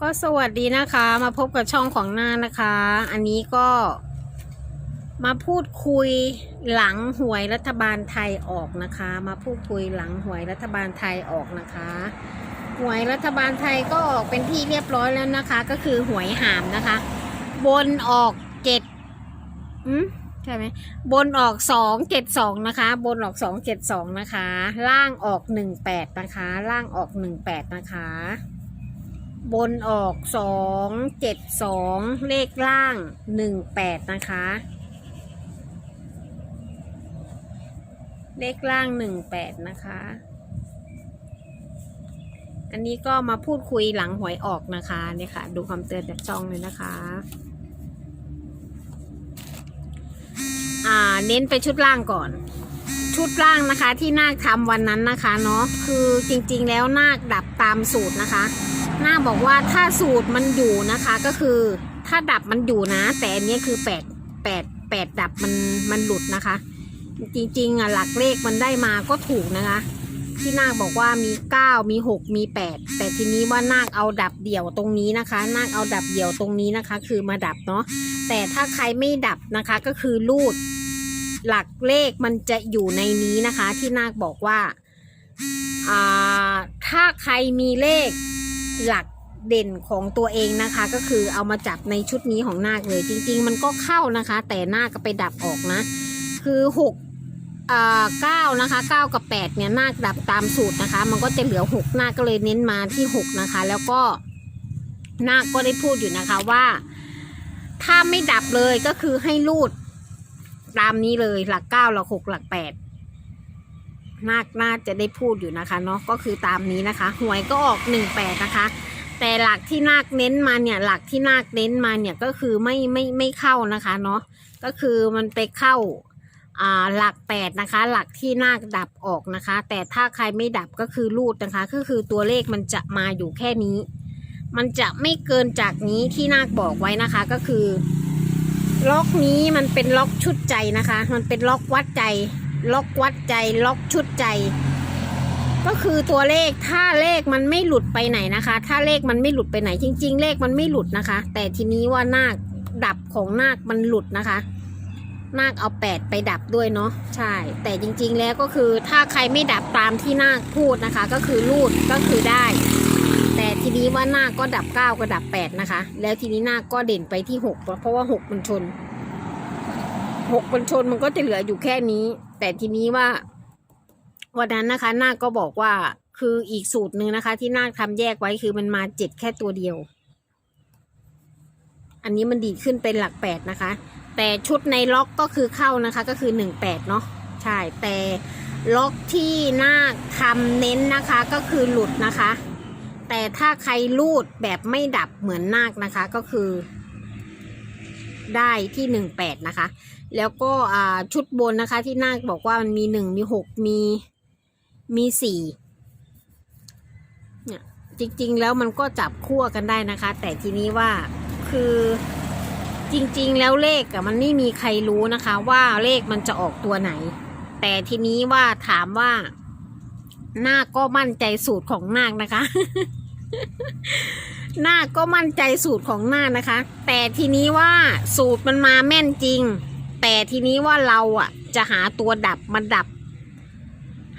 ก็สวัสดีนะคะมาพบกับช่องของหน้านะคะ อันนี้ก็มาพูดคุยหลังหวยรัฐบาลไทยออกนะคะ มาพูดคุยหลังหวยรัฐบาลไทยออกนะคะหวยรัฐบาลไทยก็ออกเป็นที่เรียบร้อยแล้วนะคะ ก็คือหวยหามนะคะ บนออกเจ็ดอืมใช่ไหมบนออกสองเจ็ดสองนะคะ บนออกสองเจ็ดสองนะคะ ล่างออกหนึ่งแปดนะคะ ล่างออกหนึ่งแปดนะคะ บนออกสองเจ็ดสองเลขล่างหนึ่งแปดนะคะ เลขล่างหนึ่งแปดนะคะ อันนี้ก็มาพูดคุยหลังหวยออกนะคะเนี่ยค่ะ ดูคำเตือนจากช่องเลยนะคะ อ่าเน้นไปชุดล่างก่อนชุดล่างนะคะที่นาคทำวันนั้นนะคะเนาะคือจริงๆแล้วนาคดับตามสูตรนะคะ นาคบอกว่าถ้าสูตรมันอยู่นะคะ ก็คือถ้าดับมันอยู่นะ แต่อันนี้คือแปดแปดแปดดับมันมันหลุดนะคะ จริงๆอะหลักเลขมันได้มาก็ถูกนะคะ ที่นาคบอกว่ามีเก้ามีหกมีแปดแต่ทีนี้ว่านาคเอาดับเดี่ยวตรงนี้นะคะ นาคเอาดับเดี่ยวตรงนี้นะคะ คือมาดับเนาะแต่ถ้าใครไม่ดับนะคะก็คือรูด หลักเลขมันจะอยู่ในนี้นะคะ ที่นาคบอกว่าอ่าถ้าใครมีเลข หลักเด่นของตัวเองนะคะ ก็คือเอามาจับในชุดนี้ของนาคเลย จริง ๆ มันก็เข้านะคะ แต่นาคก็ไปดับออกนะ คือหกอ่าเก้านะคะเก้ากับแปดเนี่ยนาคดับตามสูตรนะคะ มันก็จะเหลือหกนาคก็เลยเน้นมาที่หกนะคะ แล้วก็นาคก็ได้พูดอยู่นะคะว่า ถ้าไม่ดับเลยก็คือให้รูดตามนี้เลยหลักเก้าหลักหกหลักแปด นาคน่าจะได้พูดอยู่นะคะเนาะก็คือตามนี้นะคะ หวยก็ออกหนึ่งแปดนะคะ แต่หลักที่นาคเน้นมาเนี่ยหลักที่นาคเน้นมาเนี่ยก็คือไม่ไม่ไม่เข้านะคะเนาะก็คือมันไปเข้าอ่าหลักแปดนะคะ หลักที่นาคดับออกนะคะ แต่ถ้าใครไม่ดับก็คือรูดนะคะ ก็คือตัวเลขมันจะมาอยู่แค่นี้ มันจะไม่เกินจากนี้ที่นาคบอกไว้นะคะก็คือ ล็อกนี้มันเป็นล็อกชุดใจนะคะ มันเป็นล็อกวัดใจ ล็อกวัดใจล็อกชุดใจ ก็คือตัวเลขถ้าเลขมันไม่หลุดไปไหนนะคะ ถ้าเลขมันไม่หลุดไปไหน จริง ๆ เลขมันไม่หลุดนะคะ แต่ทีนี้ว่านาคดับของนาคมันหลุดนะคะ นาคเอาแปดไปดับด้วยเนาะใช่ แต่จริง ๆ แล้วก็คือถ้าใครไม่ดับตามที่นาคพูดนะคะ ก็คือรูดก็คือได้ แต่ทีนี้ว่านาคก็ดับเก้าก็ดับแปดนะคะ แล้วทีนี้นาคก็เด่นไปที่หกเพราะว่าหกมันชนหกมันชนมันก็จะเหลืออยู่แค่นี้ แต่ทีนี้ว่าวันนั้นนะคะนาคก็บอกว่าคืออีกสูตรหนึ่งนะคะ ที่นาคทำแยกไว้คือมันมาเจ็ดแค่ตัวเดียว อันนี้มันดีดขึ้นเป็นหลักแปดนะคะ แต่ชุดในล็อกก็คือเข้านะคะ ก็คือหนึ่งแปดเนาะใช่แต่ล็อกที่นาคทำเน้นนะคะก็คือหลุดนะคะ แต่ถ้าใครรูดแบบไม่ดับเหมือนนาคนะคะก็คือ ได้ที่หนึ่งแปดนะคะ แล้วก็อ่าชุดบนนะคะ ที่นาคบอกว่ามันมีหนึ่งมีหกมีมีสี่เนี่ยจริง ๆ แล้วมันก็จับคู่กันได้นะคะ แต่ทีนี้ว่าคือจริง ๆ แล้วเลขอะมันไม่มีใครรู้นะคะ ว่าเลขมันจะออกตัวไหน แต่ทีนี้ว่าถามว่านาคก็มั่นใจสูตรของนาคนะคะนาคก็มั่นใจสูตรของนาคนะคะ แต่ทีนี้ว่าสูตรมันมาแม่นจริง แต่ทีนี้ว่าเราอะ จะหาตัวดับมันดับ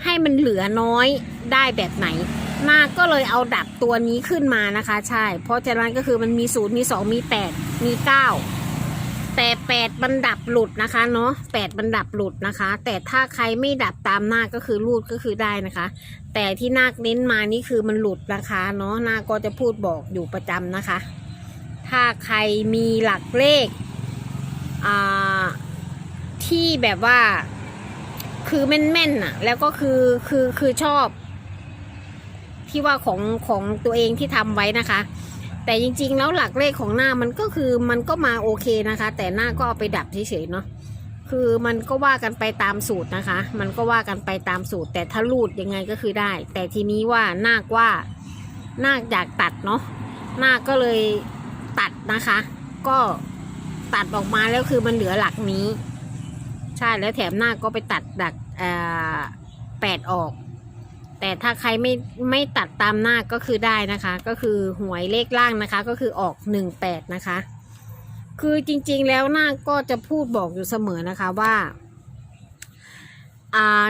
ให้มันเหลือน้อยได้แบบไหนนาก็เลยเอาดับตัวนี้ขึ้นมานะคะ ใช่ เพราะฉะนั้นก็คือมันมีศูนย์มีสองมีแปดมีเก้าแต่แปดบันดับหลุดนะคะเนาะแปดบันดับหลุดนะคะ แต่ถ้าใครไม่ดับตามหน้าก็คือรูดก็คือได้นะคะ แต่ที่นาคเน้นมานี่คือมันหลุดนะคะเนาะนาก็จะพูดบอกอยู่ประจำนะคะ ถ้าใครมีหลักเลขอ่า ที่แบบว่า คือแม่นๆน่ะ แล้วก็คือคือคือชอบ ที่ว่าของของตัวเองที่ทำไว้นะคะ แต่จริง ๆ แล้วหลักเลขของหน้ามันก็คือมันก็มาโอเคนะคะ แต่หน้าก็เอาไปดับเฉยๆเนาะคือมันก็ว่ากันไปตามสูตรนะคะ มันก็ว่ากันไปตามสูตร แต่ถ้ารูดยังไงก็คือได้ แต่ทีนี้ว่านาคว่านาคอยากตัดเนาะนาคก็เลยตัดนะคะ ก็ตัดออกมาแล้วคือมันเหลือหลักนี้ ใช่แล้วแถมหน้าก็ไปตัดดักเอ่อแปดออก แต่ถ้าใครไม่ไม่ตัดตามหน้าก็คือได้นะคะ ก็คือหวยเลขล่างนะคะ ก็คือออกหนึ่งแปดนะคะ คือจริงๆแล้วหน้าก็จะพูดบอกอยู่เสมอนะคะว่า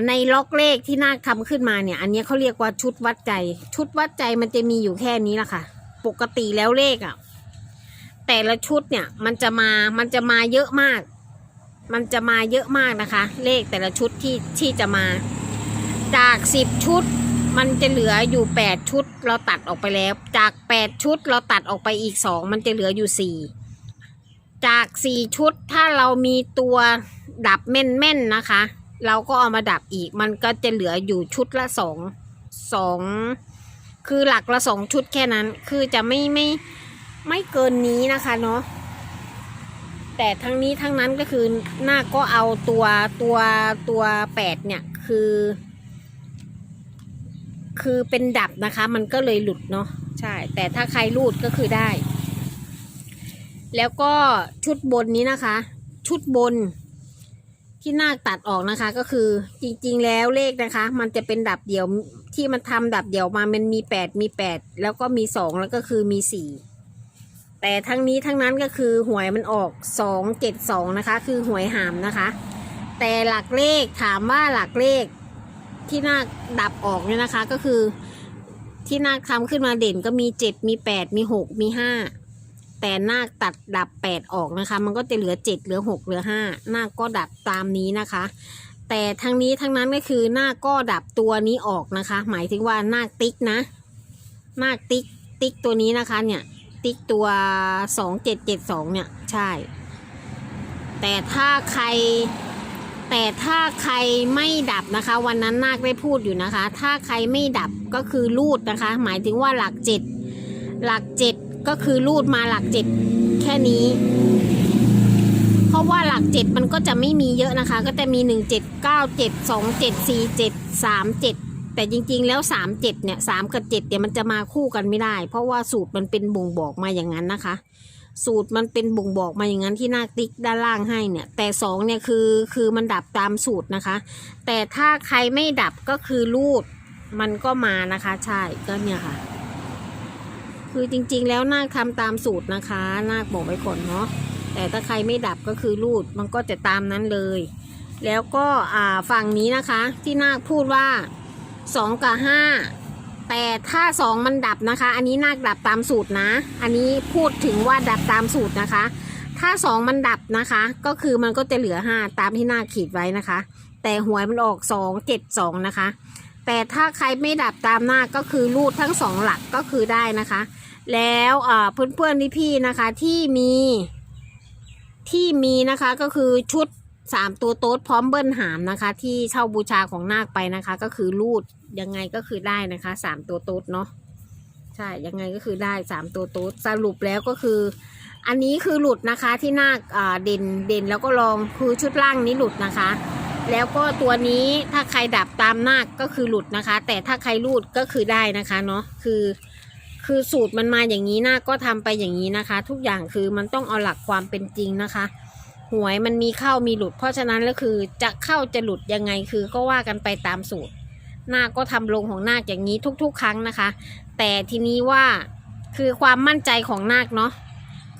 ในล็อกเลขที่นาคทำขึ้นมาเนี่ย อันนี้เขาเรียกว่าชุดวัดใจ ชุดวัดใจมันจะมีอยู่แค่นี้แหละค่ะ ปกติแล้วเลขอะ่ะ แต่ละชุดเนี่ยมันจะมามันจะมาเยอะมาก มันจะมาเยอะมากนะคะ เลขแต่ละชุดที่ที่จะมา จากสิบชุด มันจะเหลืออยู่แปดชุด เราตัดออกไปแล้ว จากแปดชุดเราตัดออกไปอีกสองมันจะเหลืออยู่สี่จากสี่ชุดถ้าเรามีตัวดับแม่นๆนะคะ เราก็เอามาดับอีก มันก็จะเหลืออยู่ชุดละสองสองคือหลักละสองชุดแค่นั้น คือจะไม่ไม่ไม่เกินนี้นะคะเนาะ แต่ทั้งนี้ทั้งนั้นก็คือหน้าก็เอาตัวตัวตัวแปดเนี่ยคือ คือเป็นดับนะคะ มันก็เลยหลุดเนาะใช่ แต่ถ้าใครรูดก็คือได้ แล้วก็ชุดบนนี้นะคะ ชุดบนที่นาคตัดออกนะคะ ก็คือจริง ๆ แล้วเลขนะคะ มันจะเป็นดับเดี่ยวที่มันทำดับเดี่ยวมามันมีแปดมีแปดแล้วก็มีสองแล้วก็คือมีสี่ แต่ทั้งนี้ทั้งนั้นก็คือหวยมันออกสองเจ็ดสองนะคะ คือหวยหามนะคะ แต่หลักเลขถามว่าหลักเลขที่นาคดับออกเนี่ยนะคะ ก็คือที่นาคทำขึ้นมาเด่นก็มีเจ็ดมีแปดมีหกมีห้าแต่นาคตัดดับแปดออกนะคะ มันก็จะเหลือเจ็ดเหลือหกเหลือห้านาคก็ดับตามนี้นะคะ แต่ทั้งนี้ทั้งนั้นก็คือนาคก็ดับตัวนี้ออกนะคะ หมายถึงว่านาคติ๊กนะ นาคติ๊กติ๊กตัวนี้นะคะเนี่ย ติ๊กตัวสองเจ็ดเจ็ดสองเนี่ยใช่ แต่ถ้าใคร แต่ถ้าใครไม่ดับนะคะ วันนั้นนาคได้พูดอยู่นะคะ ถ้าใครไม่ดับก็คือรูดนะคะ หมายถึงว่าหลักเจ็ดหลักเจ็ดก็คือรูดมาหลักเจ็ดแค่นี้ เพราะว่าหลักเจ็ดมันก็จะไม่มีเยอะนะคะ ก็จะมีหนึ่งเจ็ดเก้าเจ็ดสองเจ็ดสี่เจ็ดสามเจ็ด แต่จริงๆแล้วสามเจ็ดเนี่ยสามกับเจ็ดเนี่ยมันจะมาคู่กันไม่ได้ เพราะว่าสูตรมันเป็นบ่งบอกมาอย่างนั้นนะคะ สูตรมันเป็นบ่งบอกมาอย่างนั้นที่หน้าติ๊กด้านล่างให้เนี่ย แต่สองเนี่ยคือคือมันดับตามสูตรนะคะ แต่ถ้าใครไม่ดับก็คือรูดมันก็มานะคะ ใช่ก็เนี่ยค่ะ คือจริงๆแล้วนาคทำตามสูตรนะคะ นาคบอกไว้ก่อนเนาะแต่ถ้าใครไม่ดับก็คือรูดมันก็จะตามนั้นเลย แล้วก็อ่าฝั่งนี้นะคะ ที่นาคพูดว่า สองกับห้าแต่ถ้าสองมันดับนะคะ อันนี้นาคดับตามสูตรนะ อันนี้พูดถึงว่าดับตามสูตรนะคะ ถ้าสองมันดับนะคะ ก็คือมันก็จะเหลือห้าตามที่นาคขีดไว้นะคะ แต่หวยมันออกสองเจ็ดสองนะคะ แต่ถ้าใครไม่ดับตามหน้าก็คือรูดทั้งสองหลักก็คือได้นะคะ แล้วอ่าเพื่อนๆพี่นะคะที่มีที่มีนะคะก็คือชุดสามตัวโต๊ดพร้อมเบิ้ลหามนะคะ ที่เช่าบูชาของนาคไปนะคะ ก็คือรูด ยังไงก็คือได้นะคะสามตัวโต๊ดเนาะใช่ยังไงก็คือได้สามตัวโต๊ดสรุปแล้วก็คือ อันนี้คือหลุดนะคะที่นาคอ่าเด่นเด่นแล้วก็ลองคือชุดล่างนี้หลุดนะคะ แล้วก็ตัวนี้ถ้าใครดับตามนาก็คือหลุดนะคะ แต่ถ้าใครรูดก็คือได้นะคะเนาะคือคือสูตรมันมาอย่างนี้นาก็ทำไปอย่างนี้นะคะ ทุกอย่างคือมันต้องเอาหลักความเป็นจริงนะคะ หวยมันมีเข้ามีหลุด เพราะฉะนั้นแล้วคือจะเข้าจะหลุดยังไงคือก็ว่ากันไปตามสูตร นาคก็ทำลงของนาคอย่างนี้ทุก ๆ ครั้งนะคะ แต่ทีนี้ว่าคือความมั่นใจของนาคเนาะ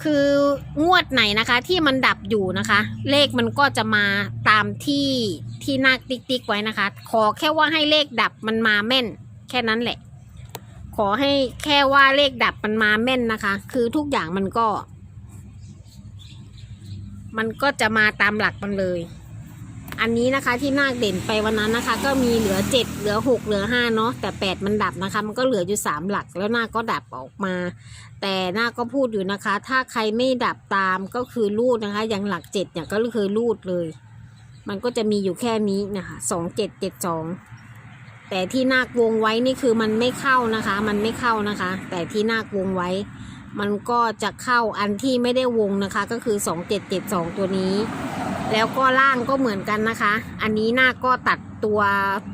คืองวดไหนนะคะที่มันดับอยู่นะคะ เลขมันก็จะมาตามที่ที่นาคติ๊กติ๊กไว้นะคะ ขอแค่ว่าให้เลขดับมันมาแม่น แค่นั้นแหละ ขอให้แค่ว่าเลขดับมันมาแม่นนะคะ คือทุกอย่างมันก็ มันก็จะมาตามหลักมันเลย อันนี้นะคะที่นาคเด่นไปวันนั้นนะคะ ก็มีเหลือเจ็ดเหลือหกเหลือห้าเนาะแต่แปดมันดับนะคะ มันก็เหลืออยู่สามหลักแล้วนาคก็ดับออกมา แต่นาคก็พูดอยู่นะคะ ถ้าใครไม่ดับตามก็คือรูดนะคะ อย่างหลักเจ็ดเนี่ยก็คือรูดเลย มันก็จะมีอยู่แค่นี้นะคะสองเจ็ดเจ็ดสองแต่ที่นาควงไว้นี่คือมันไม่เข้านะคะ มันไม่เข้านะคะ แต่ที่นาควงไว้ มันก็จะเข้าอันที่ไม่ได้วงนะคะ ก็คือสองเจ็ดเจ็ดสองตัวนี้ แล้วก็ล่างก็เหมือนกันนะคะ อันนี้หน้าก็ตัดตัว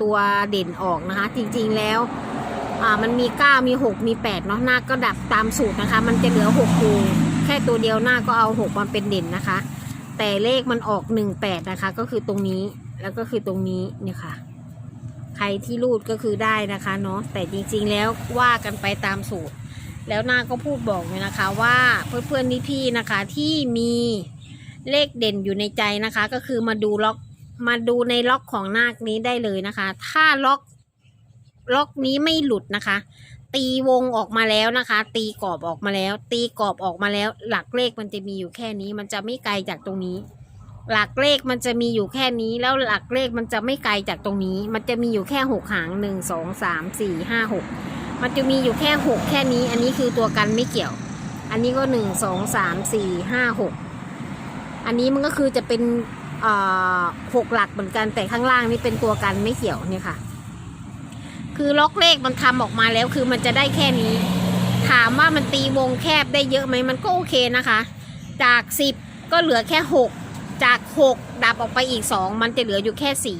ตัวเด่นออกนะคะ จริงๆแล้วอ่ามันมี 9 มี 6 มี 8 เนาะหน้าก็ดับตามสูตรนะคะ มันจะเหลือ6คูแค่ตัวเดียวหน้าก็เอา 6มาเป็นเด่นนะคะ แต่เลขมันออก 18 นะคะ ก็คือตรงนี้แล้วก็คือตรงนี้เนี่ยค่ะ ใครที่รูดก็คือได้นะคะเนาะแต่จริงๆแล้วว่ากันไปตามสูตร แล้วหน้าก็พูดบอกเลยนะคะว่าเพื่อนๆพี่ๆนะคะที่มี เลขเด่นอยู่ในใจนะคะ ก็คือมาดูล็อกมาดูในล็อกของนาคนี้ได้เลยนะคะ ถ้าล็อกล็อกนี้ไม่หลุดนะคะ ตีวงออกมาแล้วนะคะ ตีกรอบออกมาแล้ว ตีกรอบออกมาแล้ว หลักเลขมันจะมีอยู่แค่นี้ มันจะไม่ไกลจากตรงนี้ หลักเลขมันจะมีอยู่แค่นี้ แล้วหลักเลขมันจะไม่ไกลจากตรงนี้ มันจะมีอยู่แค่หกหางหนึ่งสองสามสี่ห้าหกมันจะมีอยู่แค่หกแค่นี้ อันนี้คือตัวกันไม่เกี่ยว อันนี้ก็หนึ่งสองสามสี่ห้าหก อันนี้มันก็คือจะเป็นหกหลักเหมือนกันแต่ข้างล่างนี่เป็นตัวกันไม่เกี่ยวเนี่ยค่ะ คือล็อกเลขมันทำออกมาแล้วคือมันจะได้แค่นี้ ถามว่ามันตีวงแคบได้เยอะไหมมันก็โอเคนะคะ จากสิบก็เหลือแค่หกจากหกดับออกไปอีกสองมันจะเหลืออยู่แค่สี่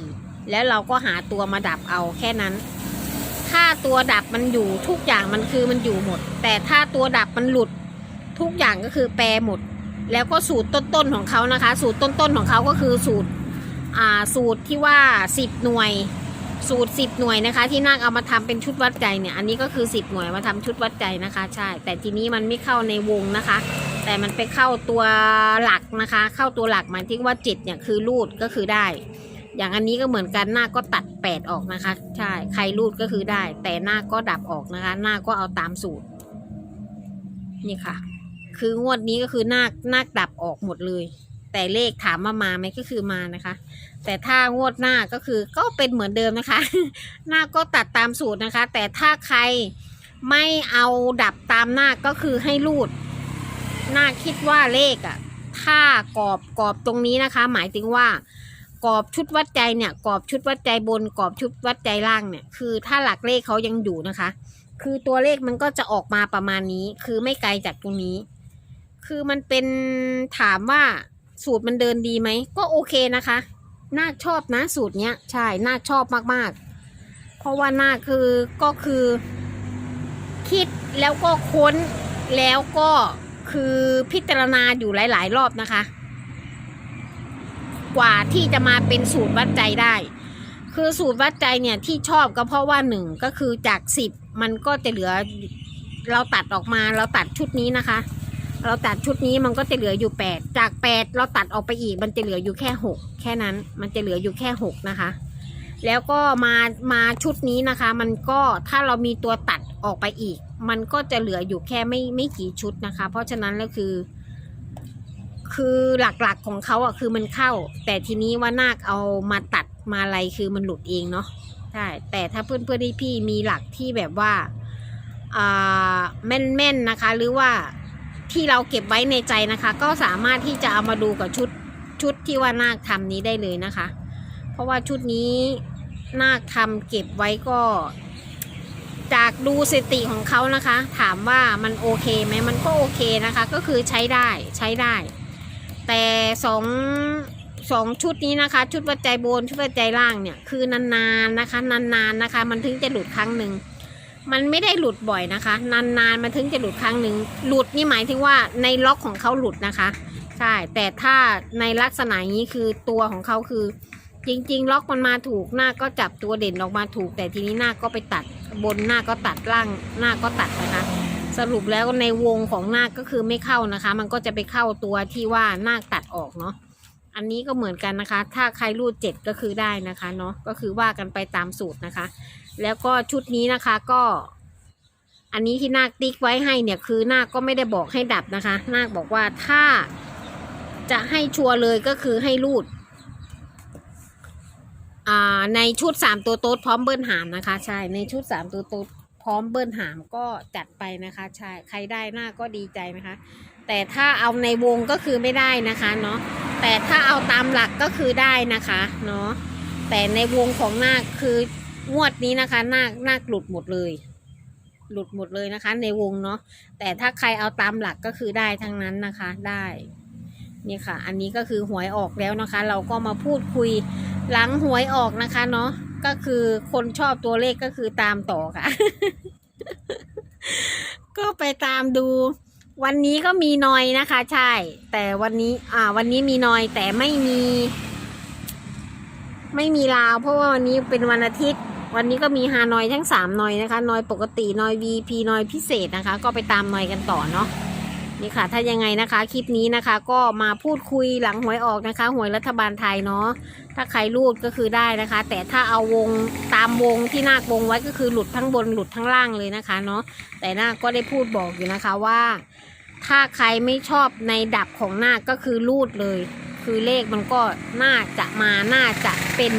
แล้วเราก็หาตัวมาดับเอาแค่นั้น ถ้าตัวดับมันอยู่ทุกอย่างมันคือมันอยู่หมด แต่ถ้าตัวดับมันหลุดทุกอย่างก็คือแปรหมด แล้วก็สูตรต้นๆของเขานะคะ สูตรต้นๆของเขาก็คือสูตรอ่าสูตรที่ว่าสิบหน่วย สูตรสิบหน่วยนะคะ ที่นาคเอามาทำเป็นชุดวัดใจเนี่ยอันนี้ก็คือสิบหน่วยมาทำชุดวัดใจนะคะ ใช่ แต่ทีนี้มันไม่เข้าในวงนะคะ แต่มันไปเข้าตัวหลักนะคะ เข้าตัวหลักหมายถึงว่าจ็ดเนี่ยคือรูดก็คือได้ อย่างอันนี้ก็เหมือนกันหน้าก็ตัดแปดออกนะคะ ใช่ใครรูดก็คือได้ แต่หน้าก็ดับออกนะคะ หน้าก็เอาตามสูตรนี่ค่ะ คืองวดนี้ก็คือนาคนาคดับออกหมดเลย แต่เลขถามมามาไหมก็คือมานะคะ แต่ถ้างวดหน้าก็คือก็เป็นเหมือนเดิมนะคะหน้าก็ตัดตามสูตรนะคะ แต่ถ้าใครไม่เอาดับตามหน้าก็คือให้รูดหน้าคิดว่าเลขอะ่ะถ้ากรอบกรอบตรงนี้นะคะ หมายถึงว่ากรอบชุดวัดใจเนี่ยกรอบชุดวัดใจบนกรอบชุดวัดใจล่างเนี่ยคือถ้าหลักเลขเขายังอยู่นะคะ คือตัวเลขมันก็จะออกมาประมาณนี้ คือไม่ไกลจากตรงนี้ คือมันเป็นถามว่าสูตรมันเดินดีไหม ก็โอเคนะคะ นาคชอบนะสูตรเนี้ย ใช่ นาคชอบมากๆ เพราะว่านาคคือก็คือ คิดแล้วก็ค้นแล้วก็คือพิจารณาอยู่หลาย ๆ รอบนะคะ กว่าที่จะมาเป็นสูตรวัดใจได้ คือสูตรวัดใจเนี่ยที่ชอบก็เพราะว่าหนึ่งก็คือจากสิบมันก็จะเหลือเราตัดออกมาเราตัดชุดนี้นะคะ เราตัดชุดนี้มันก็จะเหลืออยู่แปดจากแปดเราตัดออกไปอีกมันจะเหลืออยู่แค่หกแค่นั้น มันจะเหลืออยู่แค่หกนะคะ แล้วก็มามาชุดนี้นะคะ มันก็ถ้าเรามีตัวตัดออกไปอีก มันก็จะเหลืออยู่แค่ไม่ไม่กี่ชุดนะคะ เพราะฉะนั้นแล้วคือ คือหลักๆของเขาอะคือมันเข้า แต่ทีนี้ว่านาคเอามาตัดมาอะไรคือมันหลุดเองเนาะใช่แต่ถ้าเพื่อนเพื่อนๆพี่มีหลักที่แบบว่าอ่าแม่นๆนะคะ หรือว่า ที่เราเก็บไว้ในใจนะคะ ก็สามารถที่จะเอามาดูกับชุดชุดที่ว่านาคทำนี้ได้เลยนะคะ เพราะว่าชุดนี้นาคทำเก็บไว้ก็ จากดูสติของเขานะคะ ถามว่ามันโอเคไหมมันก็โอเคนะคะ ก็คือใช้ได้ใช้ได้ แต่สองสองชุดนี้นะคะ ชุดวัดใจบนชุดวัดใจล่างเนี่ยคือนานๆนะคะ นานๆนะคะ มันถึงจะหลุดครั้งหนึ่ง มันไม่ได้หลุดบ่อยนะคะ นานๆมันถึงจะหลุดครั้งหนึ่งหลุดนี่หมายถึงว่าในล็อกของเขาหลุดนะคะ ใช่ แต่ถ้าในลักษณะนี้คือตัวของเขาคือ จริง ๆ ล็อกมันมาถูกหน้าก็จับตัวเด่นออกมาถูก แต่ทีนี้หน้าก็ไปตัดบนหน้าก็ตัดล่างหน้าก็ตัดนะคะ สรุปแล้วในวงของหน้าก็คือไม่เข้านะคะ มันก็จะไปเข้าตัวที่ว่าหน้าตัดออกเนาะอันนี้ก็เหมือนกันนะคะ ถ้าใครรูดเจ็ดก็คือได้นะคะเนาะก็คือว่ากันไปตามสูตรนะคะ แล้วก็ชุดนี้นะคะก็ อันนี้ที่นาคติ๊กไว้ให้เนี่ยคือนาคก็ไม่ได้บอกให้ดับนะคะ นาคบอกว่าถ้าจะให้ชัวร์เลยก็คือให้รูดในชุดสามตัวโต๊ดพร้อมเบิ้ลหามนะคะใช่ในชุดสามตัวโต๊ดพร้อมเบิ้ลหามก็จัดไปนะคะใช่ใครได้หน้าก็ดีใจนะคะ แต่ถ้าเอาในวงก็คือไม่ได้นะคะเนาะแต่ถ้าเอาตามหลักก็คือได้นะคะเนาะแต่ในวงของนาคคือ งวดนี้นะคะนาคนาคหลุดหมดเลย หลุดหมดเลยนะคะ ในวงเนาะแต่ถ้าใครเอาตามหลักก็คือได้ทั้งนั้นนะคะ ได้นี่ค่ะ อันนี้ก็คือหวยออกแล้วนะคะ เราก็มาพูดคุยหลังหวยออกนะคะ เนาะก็คือคนชอบตัวเลขก็คือตามต่อค่ะ ก็ไปตามดู วันนี้ก็มีนอยนะคะ ใช่ แต่วันนี้ อ่า วันนี้มีนอยแต่ไม่มี ไม่มีลาว เพราะว่าวันนี้เป็นวันอาทิตย์ วันนี้ก็มีฮานอยทั้งสามนอยนะคะนอยปกตินอย VP นอยพิเศษนะคะ ก็ไปตามนอยกันต่อเนาะนี่ค่ะ ถ้ายังไงนะคะ คลิปนี้นะคะ ก็มาพูดคุยหลังหวยออกนะคะ หวยรัฐบาลไทยเนาะถ้าใครรูดก็คือได้นะคะ แต่ถ้าเอาวงตามวงที่นาควงไว้ก็คือหลุดทั้งบนหลุดทั้งล่างเลยนะคะเนาะแต่นาคก็ได้พูดบอกอยู่นะคะว่า ถ้าใครไม่ชอบในดับของนาคก็คือรูดเลย คือเลขมันก็น่าจะมาน่าจะเป็น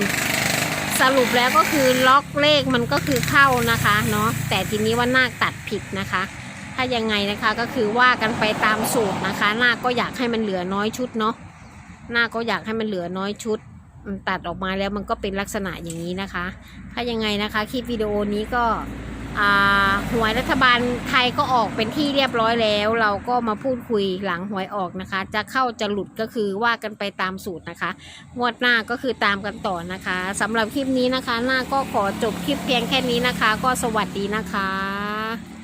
สรุปแล้วก็คือล็อกเลขมันก็คือเข้านะคะเนาะแต่ทีนี้ว่านาคตัดผิดนะคะ ถ้ายังไงนะคะก็คือว่ากันไปตามสูตรนะคะ นาคก็อยากให้มันเหลือน้อยชุดเนาะนาคก็อยากให้มันเหลือน้อยชุดตัดออกมาแล้วมันก็เป็นลักษณะอย่างนี้นะคะ ถ้ายังไงนะคะคลิปวิดีโอนี้ก็ หวยรัฐบาลไทยก็ออกเป็นที่เรียบร้อยแล้ว เราก็มาพูดคุยหลังหวยออกนะคะ จะเข้าจะหลุดก็คือว่ากันไปตามสูตรนะคะ งวดหน้าก็คือตามกันต่อนะคะ สำหรับคลิปนี้นะคะ หน้าก็ขอจบคลิปเพียงแค่นี้นะคะ ก็สวัสดีนะคะ